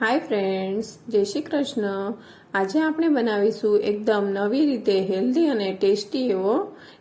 Hi friends જય શ્રી કૃષ્ણ. આજે આપણે બનાવીશું એકદમ નવી રીતે હેલ્ધી અને ટેસ્ટી એવો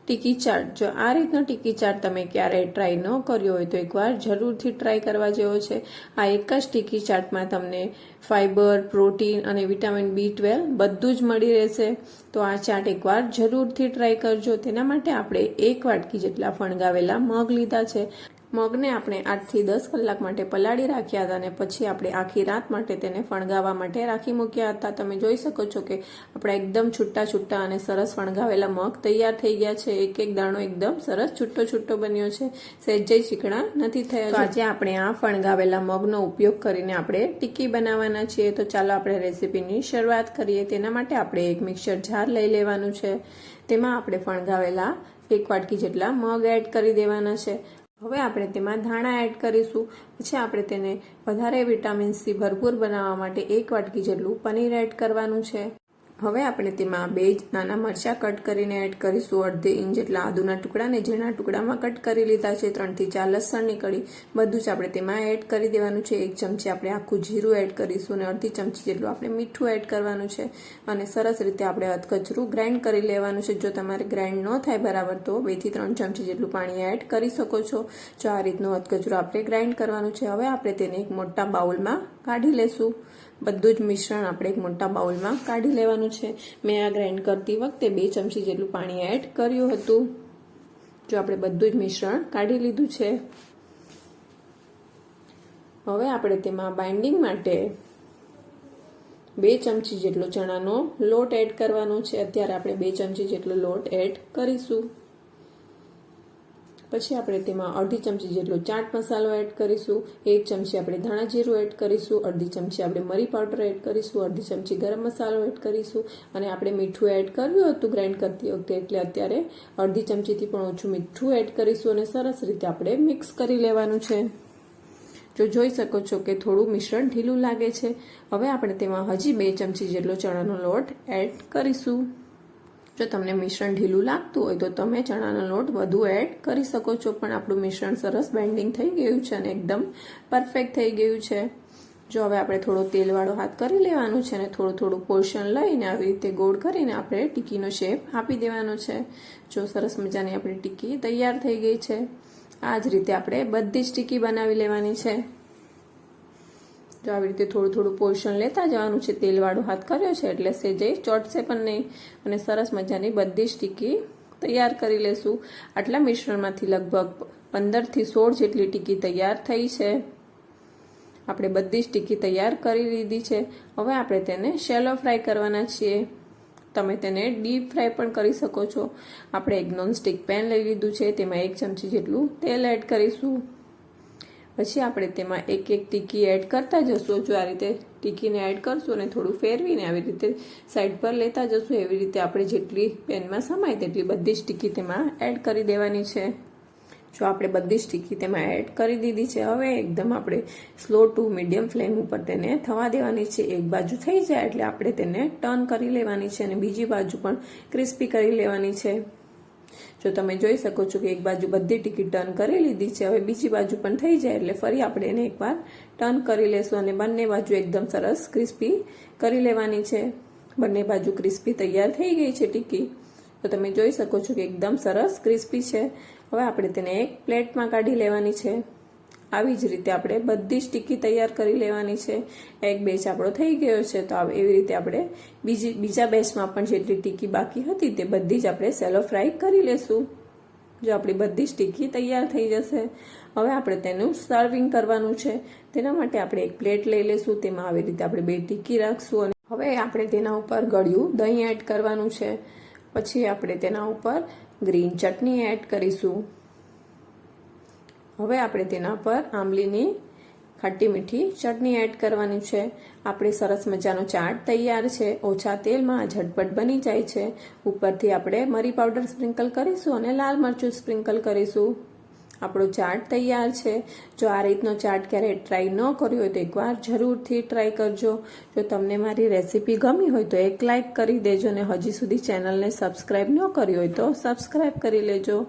ટીકી ચાટ. જો આ રીતનો ટીકી ચાટ તમે ક્યારેય ટ્રાય ન કર્યો હોય તો એકવાર જરૂરથી ટ્રાય કરવા જેવો છે. આ એક જ ટીકી ચાટમાં તમને ફાઇબર પ્રોટીન અને વિટામિન બી ટ્વેલ્વ બધું જ મળી રહેશે. તો આ ચાટ એકવાર જરૂરથી ટ્રાય કરજો. તેના માટે આપણે એક વાટકી જેટલા ફણગાવેલા મગ લીધા છે. મગને આપણે આઠથી દસ કલાક માટે પલાળી રાખ્યા હતા અને પછી આપણે આખી રાત માટે તેને ફણગાવવા માટે રાખી મૂક્યા હતા. તમે જોઈ શકો છો કે આપણા એકદમ છૂટા છૂટા અને સરસ ફણગાવેલા મગ તૈયાર થઈ ગયા છે. એક એક દાણો એકદમ સરસ છૂટો છૂટો બન્યો છે. સહેજય ચીકણા નથી થયા આજે આપણે આ ફણગાવેલા મગનો ઉપયોગ કરીને આપણે ટીકી બનાવવાના છીએ. તો ચાલો આપણે રેસીપીની શરૂઆત કરીએ. તેના માટે આપણે એક મિક્સર જાર લઈ લેવાનું છે. તેમાં આપણે ફણગાવેલા એક વાટકી જેટલા મગ એડ કરી દેવાના છે. હવે આપણે તેમાં ધાણા એડ કરીશું. પછી આપણે તેને વધારે વિટામિન સી ભરપૂર બનાવવા માટે એક વાટકી જેટલું પનીર એડ કરવાનું છે. હવે આપણે તેમાં બે નાના મરચાં કટ કરીને એડ કરીશું. અડધી ઇંચ જેટલા આદુના ટુકડા ને ઝીણા ટુકડામાં કટ કરી લીધા છે. ત્રણથી ચાર લસણની કળી બધું જ આપણે તેમાં એડ કરી દેવાનું છે. એક ચમચી આપણે આખું જીરું એડ કરીશું અને અડધી ચમચી જેટલું આપણે મીઠું એડ કરવાનું છે. અને સરસ રીતે આપણે અધકચરું ગ્રાઇન્ડ કરી લેવાનું છે. જો તમારે ગ્રાઇન્ડ ન થાય બરાબર, તો બેથી ત્રણ ચમચી જેટલું પાણી એડ કરી શકો છો. જો આ રીતનું અધકચરું આપણે ગ્રાઇન્ડ કરવાનું છે, હવે આપણે તેને એક મોટા બાઉલમાં કાઢી લેશું. બધું જ મિશ્રણ આપણે એક મોટા બાઉલમાં કાઢી લેવાનું છે. મેં આ ગ્રાઇન્ડ કરતી વખતે બે ચમચી જેટલું પાણી એડ કર્યું હતું. જો આપણે બધું જ મિશ્રણ કાઢી લીધું છે. હવે આપણે તેમાં બાઇન્ડિંગ માટે બે ચમચી જેટલો ચણાનો લોટ એડ કરવાનો છે. અત્યારે આપણે બે ચમચી જેટલો લોટ એડ કરીશું. પછી આપણે તેમાં અડધી ચમચી જેટલો ચાટ મસાલો એડ કરીશું, એક ચમચી આપણે ધાણા જીરું એડ કરીશું, અડધી ચમચી આપણે મરી પાવડર એડ કરીશું, અડધી ચમચી ગરમ મસાલો એડ કરીશું અને આપણે મીઠું એડ કર્યું હતું ગ્રાઇન્ડ કરતી વખતે એટલે અત્યારે અડધી ચમચીથી પણ ઓછું મીઠું એડ કરીશું અને સરસ રીતે આપણે મિક્સ કરી લેવાનું છે. જો જોઈ શકો છો કે થોડું મિશ્રણ ઢીલું લાગે છે, હવે આપણે તેમાં હજી બે ચમચી જેટલો ચણાનો લોટ એડ કરીશું. જો તમને મિશ્રણ ઢીલું લાગતું હોય તો તમે ચણાનો લોટ વધુ એડ કરી શકો છો. પણ આપણું મિશ્રણ સરસ બેન્ડિંગ થઈ ગયું છે અને એકદમ પરફેક્ટ થઈ ગયું છે. જો હવે આપણે થોડો તેલવાળો હાથ કરી લેવાનું છે અને થોડું થોડું પોર્શન લઈને આવી રીતે ગોળ કરીને આપણે ટીકીનો શેપ આપી દેવાનો છે. જો સરસ મજાની આપણી ટીકી તૈયાર થઈ ગઈ છે, આ જ રીતે આપણે બધી જ ટીકી બનાવી લેવાની છે. જો આવી રીતે થોડું થોડું પોર્શન લેતા જવાનું છે, તેલવાળો હાથ કર્યો છે, એટલે સેજે ચોટશે પણ નહીં અને સરસ મજાની બધી જ ટીકી તૈયાર કરી લેશું. આટલા મિશ્રણમાંથી લગભગ પંદરથી સોળ જેટલી ટીકી તૈયાર થઈ છે. આપણે બધી જ ટીકી તૈયાર કરી લીધી છે. હવે આપણે તેને શેલો ફ્રાય કરવાના છીએ. તમે તેને ડીપ ફ્રાય પણ કરી શકો છો. આપણે એક નોનસ્ટિક પેન લઈ લીધું છે, તેમાં એક ચમચી જેટલું તેલ એડ કરીશું. પછી આપણે તેમાં એક એક ટીકી એડ કરતા જશું. જો આ રીતે ટીકીને એડ કરશું અને થોડું ફેરવીને આવી રીતે સાઈડ પર લેતા જશું, એવી રીતે આપણે જેટલી પેનમાં સમાય તેટલી બધી જ ટીકી તેમાં એડ કરી દેવાની છે. જો આપણે બધી જ ટીકી તેમાં એડ કરી દીધી છે, હવે એકદમ આપણે સ્લો ટુ મીડિયમ ફ્લેમ ઉપર તેને થવા દેવાની છે. એક બાજુ થઈ જાય એટલે આપણે તેને ટર્ન કરી લેવાની છે અને બીજી બાજુ પણ ક્રિસ્પી કરી લેવાની છે. જો તમે જોઈ શકો છો કે એક બાજુ બધી ટિકિટ ટર્ન કરી લીધી છે, હવે બીજી બાજુ પણ થઈ જાય એટલે ફરી આપણે એને એકવાર ટર્ન કરી લેશું અને બંને બાજુ એકદમ સરસ ક્રિસ્પી કરી લેવાની છે. બંને બાજુ ક્રિસ્પી તૈયાર થઈ ગઈ છે ટીકી. તો તમે જોઈ શકો છો કે એકદમ સરસ ક્રિસ્પી છે. હવે આપણે તેને એક પ્લેટમાં કાઢી લેવાની છે. આવી જ રીતે આપણે બધી જ ટીકી તૈયાર કરી લેવાની છે. એક બેચ આપણો થઈ ગયો છે, તો એવી રીતે આપણે બીજી, બીજા બેચમાં પણ જેટલી ટીકી બાકી હતી તે બધી જ આપણે સેલો ફ્રાય કરી લેશું. જો આપણી બધી જ ટીકી તૈયાર થઈ જશે. હવે આપણે તેનું સર્વિંગ કરવાનું છે. તેના માટે આપણે એક પ્લેટ લઈ લેશું, તેમાં આવી રીતે આપણે બે ટીકી રાખશું અને હવે આપણે તેના ઉપર ગળ્યું દહીં એડ કરવાનું છે. પછી આપણે તેના ઉપર ગ્રીન ચટણી એડ કરીશું. હવે આપણે તેના પર આંબલીની ખાટી મીઠી ચટણી એડ કરવાની છે. આપણે સરસ મજાનો ચાટ તૈયાર છે. ઓછા તેલમાં ઝટપટ બની જાય છે. ઉપરથી આપણે મરી પાવડર સ્પ્રિંકલ કરીશું અને લાલ મરચું સ્પ્રિંકલ કરીશું. આપણો ચાટ તૈયાર છે. જો આ રીતનો ચાટ ક્યારેય ટ્રાય ન કર્યો હોય તો એકવાર જરૂરથી ટ્રાય કરજો. જો તમને મારી રેસીપી ગમી હોય તો એક લાઇક કરી દેજો અને હજી સુધી ચેનલને સબસ્ક્રાઈબ ન કરી હોય તો સબસ્ક્રાઈબ કરી લેજો.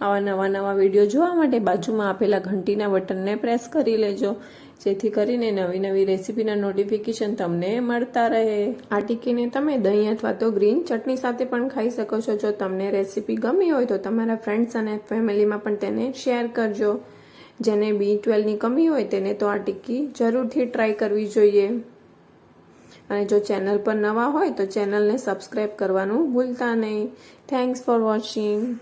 આવા નવા નવા વીડિયો જોવા માટે બાજુમાં આપેલા ઘંટીના બટનને પ્રેસ કરી લેજો. જેથી કરીને નવી નવી રેસીપીના નોટિફિકેશન તમને મળતા રહે. આ ટીકીને તમે દહીં અથવા તો ગ્રીન ચટણી સાથે પણ ખાઈ શકો છો. જો તમને રેસીપી ગમી હોય તો તમારા ફ્રેન્ડ્સ અને ફેમિલીમાં પણ તેને શેર કરજો. જેને બી ટ્વેલ્વની કમી હોય તેને તો આ ટીકી જરૂરથી ટ્રાય કરવી જોઈએ. અને જો ચેનલ પર નવા હોય તો ચેનલને સબસ્ક્રાઈબ કરવાનું ભૂલતા નહીં. Thanks for watching